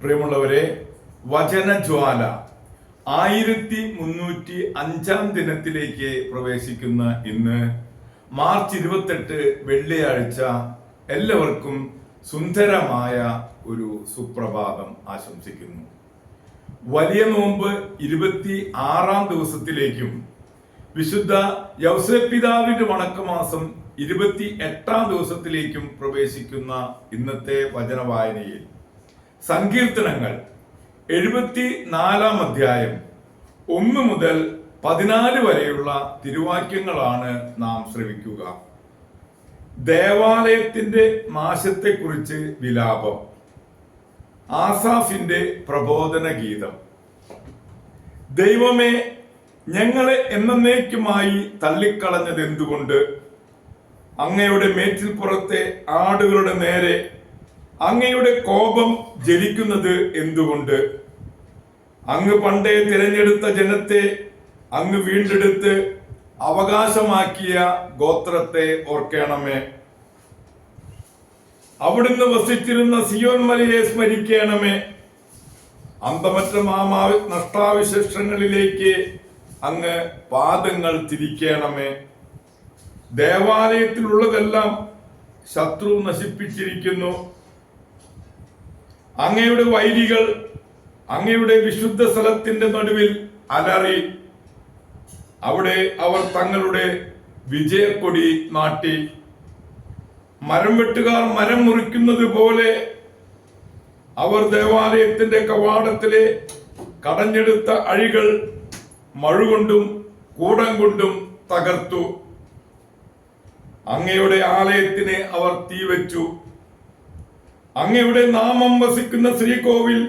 പ്രിയമുള്ളവരെ വചനജ്വാല ആയിരത്തി മുന്നൂറ്റി അഞ്ചാം ദിനത്തിലേക്ക് പ്രവേശിക്കുന്ന ഇന്ന് മാർച്ച് ഇരുപത്തെട്ട് വെള്ളിയാഴ്ച എല്ലാവർക്കും സുന്ദരമായ ഒരു സുപ്രഭാതം ആശംസിക്കുന്നു. വലിയ നോമ്പ് ഇരുപത്തി ആറാം ദിവസത്തിലേക്കും വിശുദ്ധ യൗസപിതാവിന്റെ വണക്കമാസം ഇരുപത്തി എട്ടാം ദിവസത്തിലേക്കും പ്രവേശിക്കുന്ന ഇന്നത്തെ വചനവായനയിൽ സങ്കീർത്തനങ്ങൾ. എഴുപത്തി നാലാം അധ്യായം. ഒന്ന് മുതൽ പതിനാല് വരെയുള്ള തിരുവാക്യങ്ങളാണ് നാം ശ്രവിക്കുക. ദേവാലയത്തിന്റെ നാശത്തെക്കുറിച്ച് വിലാപം. ആസാഫിന്റെ പ്രബോധന ഗീതം ദൈവമേ ഞങ്ങളെ എന്നേക്കുമായി തള്ളിക്കളഞ്ഞത് എന്തുകൊണ്ട് അങ്ങയുടെ മേച്ചിൽപ്പുറത്തെ ആടുകളുടെ നേരെ അങ്ങയുടെ കോപം ജലിക്കുന്നത് എന്തുകൊണ്ട്? അങ്ങ് പണ്ടേ തിരഞ്ഞെടുത്ത ജനത്തെ അങ്ങ് വീണ്ടെടുത്ത് അവകാശമാക്കിയ ഗോത്രത്തെ ഓർക്കണമേ. അവിടുന്ന് വസിച്ചിരുന്ന സിയോൻ മലയെ സ്മരിക്കണമേ. അന്തമറ്റ മാമാ നഷ്ടാവിശേഷങ്ങളിലേക്ക് അങ്ങ് പാദങ്ങൾ തിരിക്കണമേ. ദേവാലയത്തിലുള്ളതെല്ലാം ശത്രു നശിപ്പിച്ചിരിക്കുന്നു. അങ്ങയുടെ വൈരികൾ അങ്ങയുടെ വിശുദ്ധ സ്ഥലത്തിന്റെ നടുവിൽ അലറി. അവിടെ അവർ തങ്ങളുടെ വിജയക്കൊടി നാട്ടി. മരം വെട്ടുകാർ മരം മുറിക്കുന്നത് പോലെ അവർ ദേവാലയത്തിന്റെ കവാടത്തിലെ കടഞ്ഞെടുത്ത അഴികൾ മഴുകൊണ്ടും കൂടം കൊണ്ടും തകർത്തു. അങ്ങയുടെ ആലയത്തിന് അവർ തീവച്ചു. അങ്ങയുടെ നാമം വസിക്കുന്ന ശ്രീകോവിൽ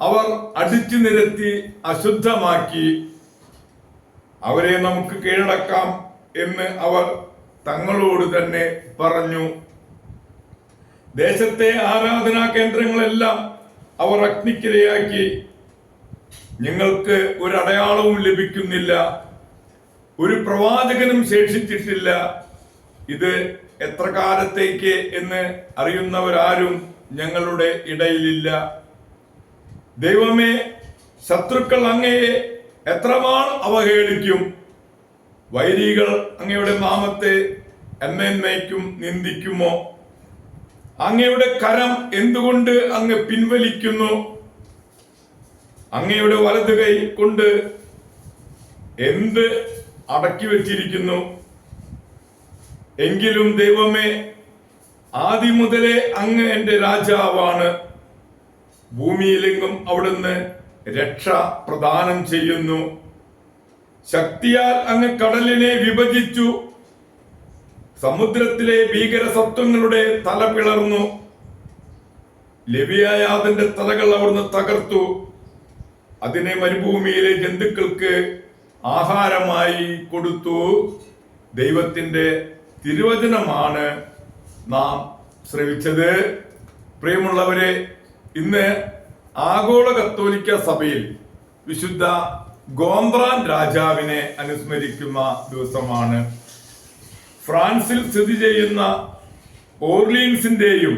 അവർ അടിച്ചു നിരത്തി അശുദ്ധമാക്കി. അവരെ നമുക്ക് കീഴടക്കാം എന്ന് അവർ തങ്ങളോട് തന്നെ പറഞ്ഞു. ദേശത്തെ ആരാധനാ കേന്ദ്രങ്ങളെല്ലാം അവർ അഗ്നിക്കിരയാക്കി. നിങ്ങൾക്ക് ഒരു അടയാളവും ലഭിക്കുന്നില്ല. ഒരു പ്രവാചകനും ശേഷിച്ചിട്ടില്ല. ഇത് എത്ര കാലത്തേക്ക് എന്ന് അറിയുന്നവരാരും ഞങ്ങളുടെ ഇടയിലില്ല. ദൈവമേ ശത്രുക്കൾ അങ്ങയെ എത്രമാൾ അവഹേളിക്കും. വൈരികൾ അങ്ങയുടെ നാമത്തെ എന്നേക്കും നിന്ദിക്കുമോ? അങ്ങയുടെ കരം എന്തുകൊണ്ട് അങ്ങ് പിൻവലിക്കുന്നു? അങ്ങയുടെ വലത് കൈ കൊണ്ട് എന്ത് അടക്കി വെച്ചിരിക്കുന്നു എങ്കിലും ദൈവമേ ആദ്യം മുതലേ അങ്ങ് എന്റെ രാജാവാണ്. ഭൂമിയിലെങ്ങും അവിടുന്ന് രക്ഷ പ്രദാനം ചെയ്യുന്നു. ശക്തിയാൽ അങ്ങ് കടലിനെ വിഭജിച്ചു. സമുദ്രത്തിലെ ഭീകര സത്വങ്ങളുടെ തല പിളർന്നു. ലവിയായാതിന്റെ തലകൾ അവിടുന്ന് തകർത്തു. അതിനെ മരുഭൂമിയിലെ ജന്തുക്കൾക്ക് ആഹാരമായി കൊടുത്തു. ദൈവത്തിന്റെ തിരുവചനമാണ് നാം ശ്രവിച്ചത്. പ്രിയമുള്ളവരെ ഇന്ന് ആഗോള കത്തോലിക്ക സഭയിൽ വിശുദ്ധ ഗോംബ്രാൻ രാജാവിനെ അനുസ്മരിക്കുന്ന ദിവസമാണ്. ഫ്രാൻസിൽ സ്ഥിതി ചെയ്യുന്ന ഓർലീൻസിന്റെയും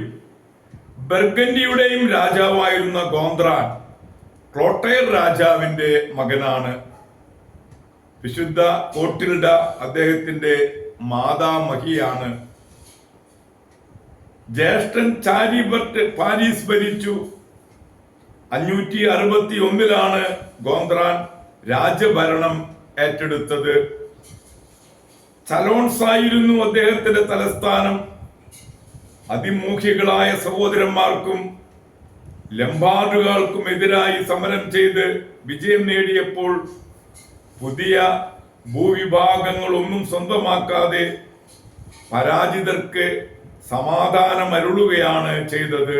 ബെർഗൻഡിയുടെയും രാജാവായിരുന്ന ഗോന്ത്രാൻ ക്ലോട്ടയർ രാജാവിന്റെ മകനാണ്. വിശുദ്ധ കോട്ടിൽഡ അദ്ദേഹത്തിന്റെ മാതാമഹിയാണ്. ജ്യേഷ്ഠൻ ചാരിബർട്ട് പാരീസ് ഭരിച്ചു. അഞ്ഞൂറ്റി അറുപത്തി ഒന്നിലാണ് ഗോന്ദ്രാൻ രാജഭരണം ഏറ്റെടുത്തത്. ചലോൺസ് ആയിരുന്നു അദ്ദേഹത്തിന്റെ തലസ്ഥാനം. അതിമൂഖ്യകളായ സഹോദരന്മാർക്കും ലംബാർഡുകൾക്കും എതിരായി സമരം ചെയ്ത് വിജയം നേടിയപ്പോൾ പുതിയ ഭൂവിഭാഗങ്ങളൊന്നും സ്വന്തമാക്കാതെ പരാജിതർക്ക് സമാധാനം അരുളുകയാണ് ചെയ്തത്.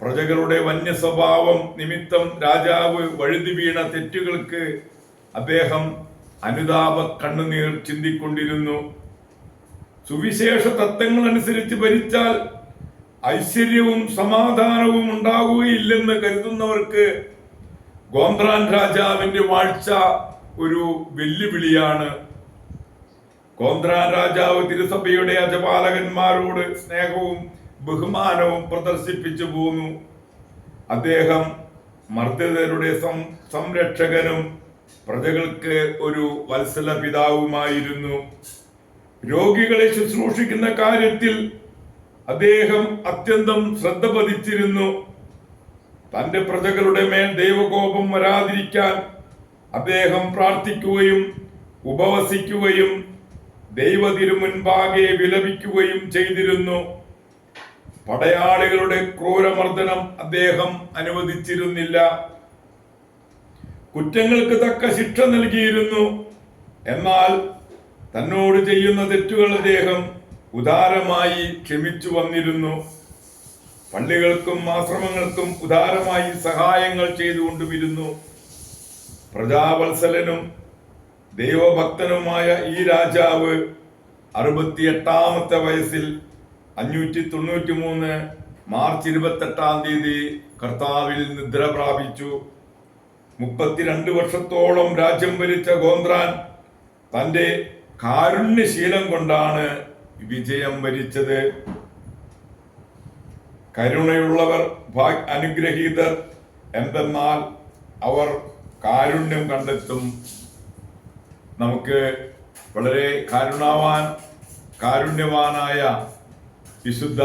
പ്രജകളുടെ വന്യ സ്വഭാവം നിമിത്തം രാജാവ് വഴുതി വീണ തെറ്റുകൾക്ക് അദ്ദേഹം അനുതാപ കണ്ണുനീർ ചിന്തിക്കൊണ്ടിരുന്നു. സുവിശേഷ തത്വങ്ങൾ അനുസരിച്ച് ഭരിച്ചാൽ ഐശ്വര്യവും സമാധാനവും ഉണ്ടാകുകയില്ലെന്ന് കരുതുന്നവർക്ക് ഗോന്ദ്രാൻ രാജാവിന്റെ വാഴ്ച ഒരു വെല്ലുവിളിയാണ്. കോന്ത്രാൻ രാജാവ് തിരുസഭയുടെ അജപാലകന്മാരോട് സ്നേഹവും ബഹുമാനവും പ്രദർശിപ്പിച്ചു പോന്നു. അദ്ദേഹം മർദ്ദിതരുടെ സംരക്ഷകനും പ്രജകൾക്ക് ഒരു വത്സല പിതാവുമായിരുന്നു രോഗികളെ ശുശ്രൂഷിക്കുന്ന കാര്യത്തിൽ അദ്ദേഹം അത്യന്തം ശ്രദ്ധ പതിച്ചിരുന്നു. തന്റെ പ്രജകളുടെ മേൽ ദൈവകോപം വരാതിരിക്കാൻ അദ്ദേഹം പ്രാർത്ഥിക്കുകയും ഉപവസിക്കുകയും ദൈവതിരുമുൻപാകെ വിലപിക്കുകയും ചെയ്തിരുന്നു. പടയാളികളുടെ ക്രൂരമർദ്ദനം അദ്ദേഹം അനുവദിച്ചിരുന്നില്ല. കുറ്റങ്ങൾക്ക് തക്ക ശിക്ഷ നൽകിയിരുന്നു. എന്നാൽ തന്നോട് ചെയ്യുന്ന തെറ്റുകൾ അദ്ദേഹം ഉദാരമായി ക്ഷമിച്ചു വന്നിരുന്നു. പള്ളികൾക്കും ആശ്രമങ്ങൾക്കും ഉദാരമായി സഹായങ്ങൾ ചെയ്തുകൊണ്ടുമിരുന്നു. പ്രജാവത്സലനും ദൈവഭക്തനുമായ ഈ രാജാവ് അറുപത്തിയെട്ടാമത്തെ വയസ്സിൽ അഞ്ഞൂറ്റി തൊണ്ണൂറ്റി മൂന്ന് മാർച്ച് ഇരുപത്തെട്ടാം തീയതി കർത്താവിൽ നിദ്ര പ്രാപിച്ചു. മുപ്പത്തിരണ്ട് വർഷത്തോളം രാജ്യം ഭരിച്ച ഗോന്ദ്രാൻ തന്റെ കാരുണ്യശീലം കൊണ്ടാണ് വിജയം വരിച്ചത്. കരുണയുള്ളവർ അനുഗ്രഹീതർ എന്തെന്നാൽ അവർ കാരുണ്യം കണ്ടെത്തും. നമുക്ക് വളരെ കാരുണാവാൻ കാരുണ്യവാനായ വിശുദ്ധ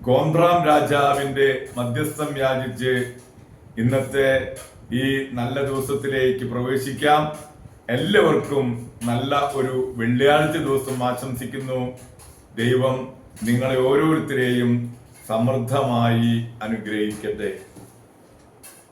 ഗോന്ത്രാം രാജാവിന്റെ മധ്യസ്ഥം യാചിച്ച് ഇന്നത്തെ ഈ നല്ല ദിവസത്തിലേക്ക് പ്രവേശിക്കാം. എല്ലാവർക്കും നല്ല ഒരു വെള്ളിയാഴ്ച ദിവസം ആശംസിക്കുന്നു. ദൈവം നിങ്ങളെ ഓരോരുത്തരെയും സമൃദ്ധമായി അനുഗ്രഹിക്കട്ടെ.